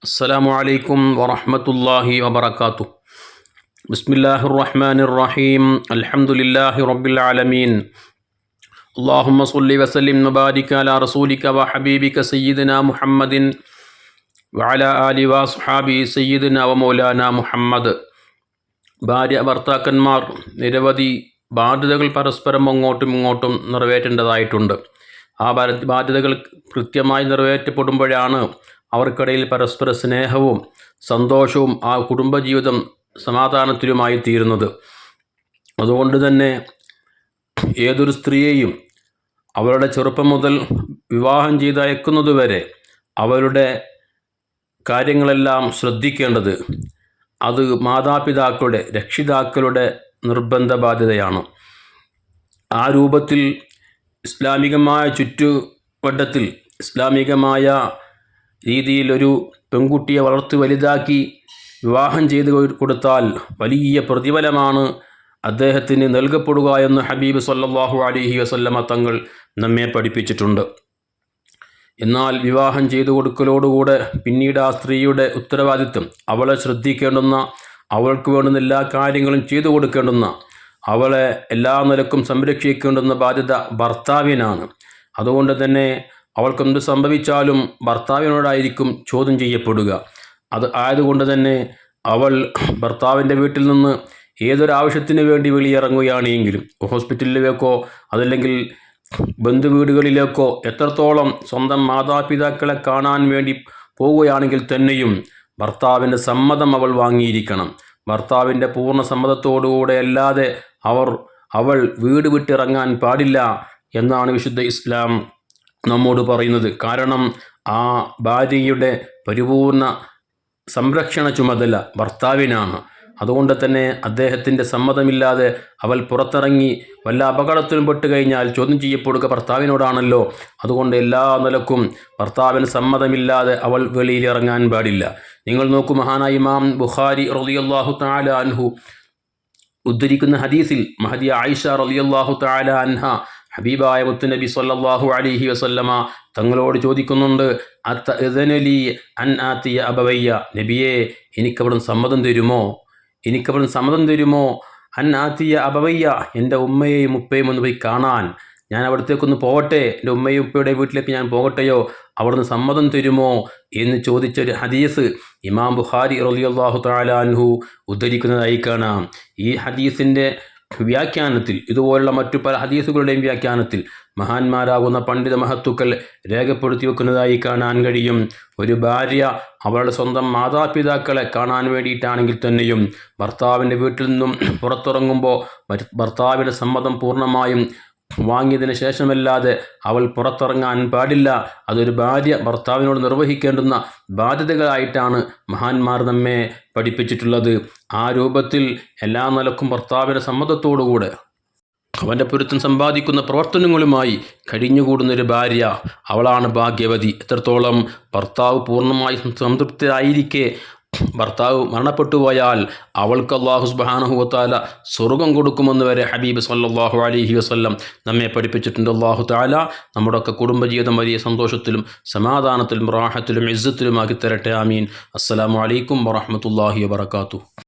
السلام عليكم ورحمة الله وبركاته بسم الله الرحمن الرحيم الحمد لله رب العالمين اللهم صل وسلم وبارك على رسولك وحبيبك سيدنا محمد وعلى آل وصحابه سيدنا ومولانا മുഹമ്മദ് ഭാര്യ ഭർത്താക്കന്മാർ നിരവധി ബാധ്യതകൾ പരസ്പരം അങ്ങോട്ടും ഇങ്ങോട്ടും നിറവേറ്റേണ്ടതായിട്ടുണ്ട് ആ ബാധ്യ- ബാധ്യതകൾ കൃത്യമായി നിറവേറ്റപ്പെടുമ്പോഴാണ് അവർക്കിടയിൽ പരസ്പര സ്നേഹവും സന്തോഷവും ആ കുടുംബജീവിതം സമാധാനത്തിലുമായി തീരുന്നത് അതുകൊണ്ട് തന്നെ ഏതൊരു സ്ത്രീയെയും അവരുടെ ചെറുപ്പം മുതൽ വിവാഹം ചെയ്ത് അയക്കുന്നതുവരെ അവരുടെ കാര്യങ്ങളെല്ലാം ശ്രദ്ധിക്കേണ്ടത് അത് മാതാപിതാക്കളുടെ രക്ഷിതാക്കളുടെ നിർബന്ധ ബാധ്യതയാണ് ആ രൂപത്തിൽ ഇസ്ലാമികമായ ചുറ്റുവട്ടത്തിൽ ഇസ്ലാമികമായ രീതിയിൽ ഒരു പെൺകുട്ടിയെ വളർത്തി വലുതാക്കി വിവാഹം ചെയ്ത് കൊടുത്താൽ വലിയ പ്രതിഫലമാണ് അദ്ദേഹത്തിന് നൽകപ്പെടുക എന്ന് ഹബീബ് സല്ലാഹു അലൈഹി വസല്ലമ തങ്ങൾ നമ്മെ പഠിപ്പിച്ചിട്ടുണ്ട്. എന്നാൽ വിവാഹം ചെയ്തു കൊടുക്കലോടുകൂടെ പിന്നീട് ആ സ്ത്രീയുടെ ഉത്തരവാദിത്വം അവളെ ശ്രദ്ധിക്കേണ്ടുന്ന അവൾക്ക് വേണ്ടുന്ന എല്ലാ കാര്യങ്ങളും ചെയ്തു കൊടുക്കേണ്ടുന്ന അവളെ എല്ലാ നിലക്കും സംരക്ഷിക്കേണ്ടുന്ന ബാധ്യത ഭർത്താവിനാണ്. അതുകൊണ്ട് തന്നെ അവൾക്കെന്ത് സംഭവിച്ചാലും ഭർത്താവിനോടായിരിക്കും ചോദ്യം ചെയ്യപ്പെടുക. അത് ആയതുകൊണ്ട് തന്നെ അവൾ ഭർത്താവിന്റെ വീട്ടിൽ നിന്ന് ഏതൊരാവശ്യത്തിന് വേണ്ടി വെളിയിറങ്ങുകയാണെങ്കിലും ഹോസ്പിറ്റലിലേക്കോ അതല്ലെങ്കിൽ ബന്ധുവീടുകളിലേക്കോ എത്രത്തോളം സ്വന്തം മാതാപിതാക്കളെ കാണാൻ വേണ്ടി പോവുകയാണെങ്കിൽ തന്നെയും ഭർത്താവിന്റെ സമ്മതം അവൾ വാങ്ങിയിരിക്കണം. ഭർത്താവിന്റെ പൂർണ സമ്മതത്തോടുകൂടെ അല്ലാതെ അവർ അവൾ വീട് വിട്ടിറങ്ങാൻ പാടില്ല എന്നാണ് വിശുദ്ധ ഇസ്ലാം നമ്മോട് പറയുന്നത്. കാരണം ആ ഭാര്യയുടെ പരിപൂർണ സംരക്ഷണ ചുമതല ഭർത്താവിനാണ്. അതുകൊണ്ട് തന്നെ അദ്ദേഹത്തിന്റെ സമ്മതമില്ലാതെ അവൾ പുറത്തിറങ്ങി വല്ല അപകടത്തിലും പെട്ട് കഴിഞ്ഞാൽ ചോദ്യം ചെയ്യപ്പെടുക ഭർത്താവിനോടാണല്ലോ. അതുകൊണ്ട് എല്ലാ നിലക്കും ഭർത്താവിന് സമ്മതമില്ലാതെ അവൾ വെളിയിൽ ഇറങ്ങാൻ പാടില്ല. നിങ്ങൾ നോക്കൂ മഹാനായ ഇമാം ബുഖാരി റളിയല്ലാഹു താല അൻഹു ഉദ്ധരിക്കുന്ന ഹദീസിൽ മഹദി ആയിഷ റളിയല്ലാഹു താല അൻഹ ഹബീബായ മുത്തുനബി സല്ലാഹു അലിഹി വസല്ലമ തങ്ങളോട് ചോദിക്കുന്നുണ്ട് അബവയ്യ? നബിയെ എനിക്കവിടുന്ന് സമ്മതം തരുമോ? എനിക്കവിടുന്ന് സമ്മതം തരുമോ? അൻ ആത്തിയ അബവയ്യ എന്റെ ഉമ്മയെയും ഉപ്പയും ഒന്ന് പോയി കാണാൻ. ഞാൻ അവിടത്തേക്കൊന്ന് പോകട്ടെ. എന്റെ ഉമ്മയും ഉപ്പയുടെ വീട്ടിലേക്ക് ഞാൻ പോകട്ടെയോ? അവിടുന്ന് സമ്മതം തരുമോ? എന്ന് ചോദിച്ചൊരു ഹദീസ് ഇമാം ബുഖാരി റളിയല്ലാഹു താലാൻഹു ഉദ്ധരിക്കുന്നതായി കാണാം. ഈ ഹദീസിന്റെ വ്യാഖ്യാനത്തിൽ ഇതുപോലുള്ള മറ്റു പല ഹദീസുകളുടെയും വ്യാഖ്യാനത്തിൽ മഹാന്മാരാകുന്ന പണ്ഡിത മഹത്തുക്കൾ രേഖപ്പെടുത്തി വെക്കുന്നതായി കാണാൻ കഴിയും. ഒരു ഭാര്യ അവളുടെ സ്വന്തം മാതാപിതാക്കളെ കാണാൻ വേണ്ടിയിട്ടാണെങ്കിൽ തന്നെയും ഭർത്താവിന്റെ വീട്ടിൽ നിന്നും പുറത്തിറങ്ങുമ്പോൾ ഭർത്താവിന്റെ സമ്മതം പൂർണമായും വാങ്ങിയതിന് ശേഷമല്ലാതെ അവൾ പുറത്തിറങ്ങാൻ പാടില്ല. അതൊരു ഭാര്യ ഭർത്താവിനോട് നിർവഹിക്കേണ്ടുന്ന ബാധ്യതകളായിട്ടാണ് മഹാന്മാർ നമ്മെ പഠിപ്പിച്ചിട്ടുള്ളത്. ആ രൂപത്തിൽ എല്ലാ നിലക്കും ഭർത്താവിന്റെ സമ്മതത്തോടുകൂടെ അവന്റെ പൊരുത്തം സമ്പാദിക്കുന്ന പ്രവർത്തനങ്ങളുമായി കഴിഞ്ഞുകൂടുന്നൊരു ഭാര്യ അവളാണ് ഭാഗ്യവതി. എത്രത്തോളം ഭർത്താവ് പൂർണമായി സംതൃപ്തരായിരിക്കെ ഭർത്താവ് മരണപ്പെട്ടു പോയാൽ അവൾക്ക് അള്ളാഹു സുബാനഹുവത്താല സ്വർഗം കൊടുക്കുമെന്ന് വരെ ഹബീബ് സല്ലാഹു അലഹി വസ്ല്ലം നമ്മെ പഠിപ്പിച്ചിട്ടുണ്ട്. അള്ളാഹു താല നമ്മുടെയൊക്കെ കുടുംബജീവിതം വലിയ സന്തോഷത്തിലും സമാധാനത്തിലും റാഹത്തിലും ഇസ്സത്തിലുമാക്കി തരട്ടെ. ആമീൻ. അസ്സലാമു അലൈക്കും വറഹമത്തല്ലാഹി വാത്തു